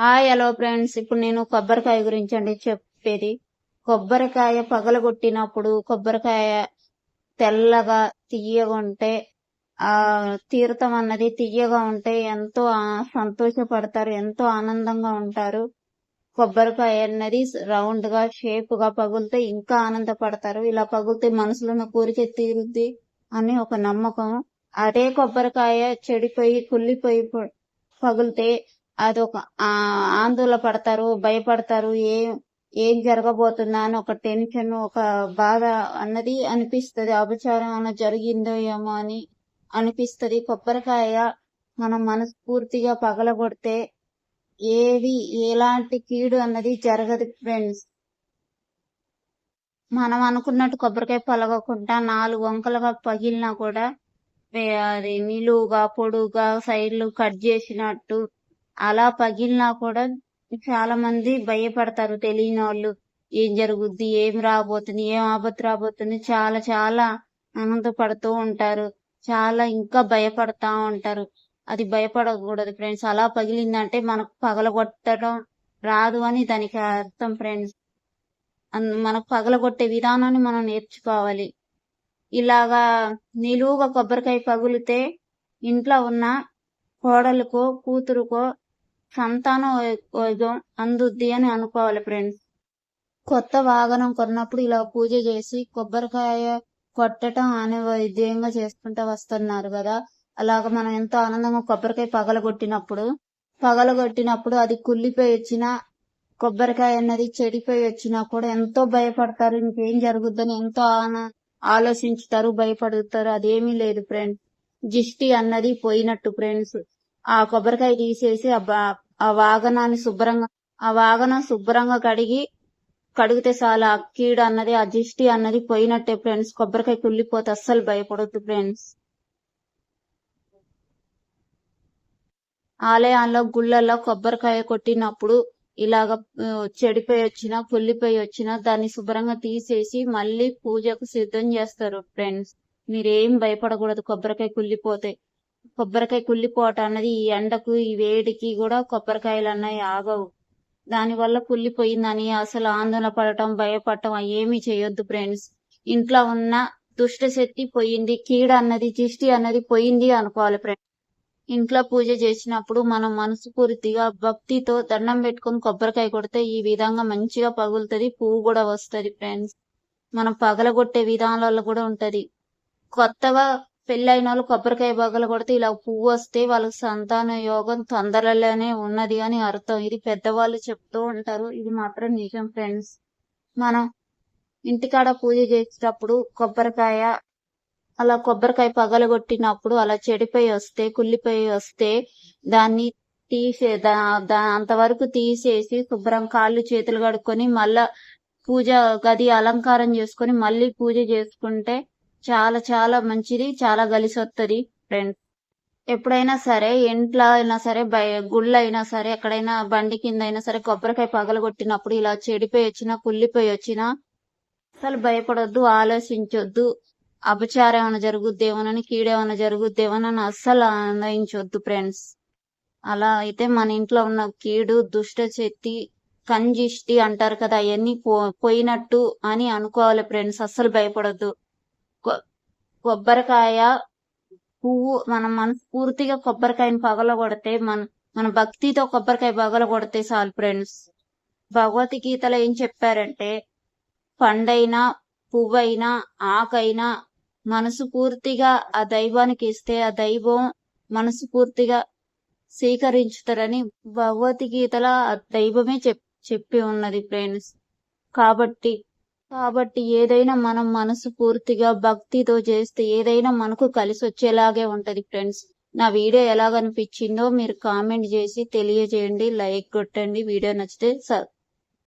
Hi hello friends. ఇప్పుడు నేను కొబ్బరికాయ గురించి అండి చెప్పేది. కొబ్బరికాయ పగలగొట్టినప్పుడు కొబ్బరికాయ తెల్లగా తీయగా ఉంటే ఆ తీర్థం అన్నది తీయగా ఉంటే ఎంతో సంతోషపడతారు ఎంతో ఆనందంగా ఉంటారు. కొబ్బరికాయ అన్నది రౌండ్గా షేప్గా పగులితే ఇంకా ఆనందపడతారు. ఇలా పగులితే మనసులో ఉన్న కోరిక తీరుద్ది అని ఒక నమ్మకం. అదే కొబ్బరికాయ చెడిపోయి కుళ్ళిపోయి పగిలితే అదొక ఆ ఆందోళన పడతారు భయపడతారు ఏం ఏం జరగబోతుందా అని ఒక టెన్షన్ ఒక బాధ అన్నది అనిపిస్తది. అపచారం అన్న జరిగిందో ఏమో అని అనిపిస్తది. కొబ్బరికాయ మనం మనస్ఫూర్తిగా పగలగొడితే ఏది ఎలాంటి కీడు అన్నది జరగదు ఫ్రెండ్స్. మనం అనుకున్నట్టు కొబ్బరికాయ పలగకుండా నాలుగు వంకలుగా పగిలినా కూడా అది నిలువుగా పొడుగా సైడ్లు కట్ చేసినట్టు అలా పగిలినా కూడా చాలా మంది భయపడతారు. తెలియని వాళ్ళు ఏం జరుగుద్ది ఏం రాబోతుంది ఏం ఆపత్తు రాబోతుంది చాలా చాలా ఆనందపడుతూ ఉంటారు. చాలా ఇంకా భయపడతా ఉంటారు. అది భయపడకూడదు ఫ్రెండ్స్. అలా పగిలిందంటే మనకు పగలగొట్టడం రాదు అని దానికి అర్థం ఫ్రెండ్స్. అన్- మనకు పగలగొట్టే విధానాన్ని మనం నేర్చుకోవాలి. ఇలాగా నిలువుగా కొబ్బరికాయ పగిలితే ఇంట్లో ఉన్న కోడలుకో కూతురుకో సంతానం వైభవం అందుద్ది అని అనుకోవాలి ఫ్రెండ్స్ కొత్త వాహనం కొన్నప్పుడు ఇలా పూజ చేసి కొబ్బరికాయ కొట్టడం అనే వైద్యంగా చేసుకుంటూ వస్తున్నారు కదా. అలాగ మనం ఎంతో ఆనందంగా కొబ్బరికాయ పగలగొట్టినప్పుడు పగలగొట్టినప్పుడు అది కుళ్ళిపోయి వచ్చిన కొబ్బరికాయ అన్నది చెడిపోయి వచ్చినా కూడా ఎంతో భయపడతారు ఇంకేం జరుగుద్దని ఎంతో ఆలోచించుతారు భయపడుతారు. అదేమీ లేదు ఫ్రెండ్స్ జిష్టి అన్నది పోయినట్టు ఫ్రెండ్స్ ఆ కొబ్బరికాయ తీసేసి ఆ వాగనాన్ని శుభ్రంగా ఆ వాగనం శుభ్రంగా కడిగి కడిగితే చాలా ఆ కీడు అన్నది ఆ జిష్టి అన్నది పోయినట్టే ఫ్రెండ్స్. కొబ్బరికాయ కుళ్ళిపోతే అస్సలు భయపడొద్దు ఫ్రెండ్స్. ఆలయాల్లో గుళ్ళల్లో కొబ్బరికాయ కొట్టినప్పుడు ఇలాగ చెడిపోయి వచ్చినా కుళ్ళిపోయి వచ్చినా దాన్ని శుభ్రంగా తీసేసి మళ్ళీ పూజకు సిద్ధం చేస్తారు ఫ్రెండ్స్. మీరేం భయపడకూడదు కొబ్బరికాయ కుళ్ళిపోతే. కొబ్బరికాయ కుళ్ళిపోవటం అన్నది ఈ ఎండకు ఈ వేడికి కూడా కొబ్బరికాయలు అన్నవి ఆగవు. దాని వల్ల కుళ్ళిపోయిందని అసలు ఆందోళన పడటం భయపడటం ఏమీ చేయొద్దు ఫ్రెండ్స్. ఇంట్లో ఉన్న దుష్ట శక్తి పోయింది కీడ అన్నది దిష్టి అన్నది పోయింది అనుకోవాలి ఫ్రెండ్స్. ఇంట్లో పూజ చేసినప్పుడు మనం మనస్ఫూర్తిగా భక్తితో దండం పెట్టుకొని కొబ్బరికాయ కొడితే ఈ విధంగా మంచిగా పగులుతుంది పువ్వు కూడా వస్తది ఫ్రెండ్స్. మనం పగలగొట్టే విధానాలలో కూడా ఉంటది. కొత్తగా పెళ్ళైన వాళ్ళు కొబ్బరికాయ పగల కొడితే ఇలా పువ్వు వస్తే వాళ్ళకి సంతాన యోగం తొందరలోనే ఉన్నది అని అర్థం. ఇది పెద్దవాళ్ళు చెప్తూ ఉంటారు. ఇది మాత్రం నిజం ఫ్రెండ్స్. మనం ఇంటికాడ పూజ చేసేటప్పుడు కొబ్బరికాయ అలా కొబ్బరికాయ పగలగొట్టినప్పుడు అలా చెడిపోయి వస్తే కుళ్ళిపోయి వస్తే దాన్ని తీసే దా దా- అంతవరకు తీసేసి శుభ్రం కాళ్ళు చేతులు కడుక్కొని మళ్ళా పూజ గది అలంకారం చేసుకొని మళ్ళీ పూజ చేసుకుంటే చాలా చాలా మంచిది చాలా కలిసి వస్తుంది ఫ్రెండ్స్ ఎప్పుడైనా సరే ఇంట్లో అయినా సరే బయ గుళ్ళు అయినా సరే ఎక్కడైనా బండి కింద అయినా సరే కొబ్బరికాయ పగలగొట్టినప్పుడు ఇలా చెడిపోయి వచ్చినా కుళ్ళిపోయి వచ్చినా అసలు భయపడొద్దు ఆలోచించొద్దు. అపచారం ఏమైనా జరుగుద్దేమోనని కీడేమైనా జరుగుద్దేమోనని అస్సలు ఆనందించొద్దు ఫ్రెండ్స్ అలా అయితే మన ఇంట్లో ఉన్న కీడు దుష్ట శక్తి కంజిష్టి అంటారు కదా అవన్నీ పో పోయినట్టు అని అనుకోవాలి ఫ్రెండ్స్ అస్సలు భయపడొద్దు. కొబ్బరికాయ పువ్వు మనం మనస్ఫూర్తిగా కొబ్బరికాయని పగల కొడితే మన మన భక్తితో కొబ్బరికాయ పగల కొడితే చాలు ఫ్రెండ్స్. భగవద్గీతలో ఏం చెప్పారంటే పండైనా పువ్వైనా ఆకైనా మనసు పూర్తిగా ఆ దైవానికి ఇస్తే ఆ దైవం మనసు పూర్తిగా స్వీకరించుతారని భగవద్గీతలో ఆ దైవమే చెప్ చెప్పి ఉన్నది ఫ్రెండ్స్. కాబట్టి కాబట్టి ఏదైనా మనం మనసు పూర్తిగా భక్తితో చేస్తే ఏదైనా మనకు కలిసి వచ్చేలాగే ఉంటది ఫ్రెండ్స్. నా వీడియో ఎలాగనిపించిందో మీరు కామెంట్ చేసి తెలియజేయండి లైక్ కొట్టండి. వీడియో నచ్చితే స-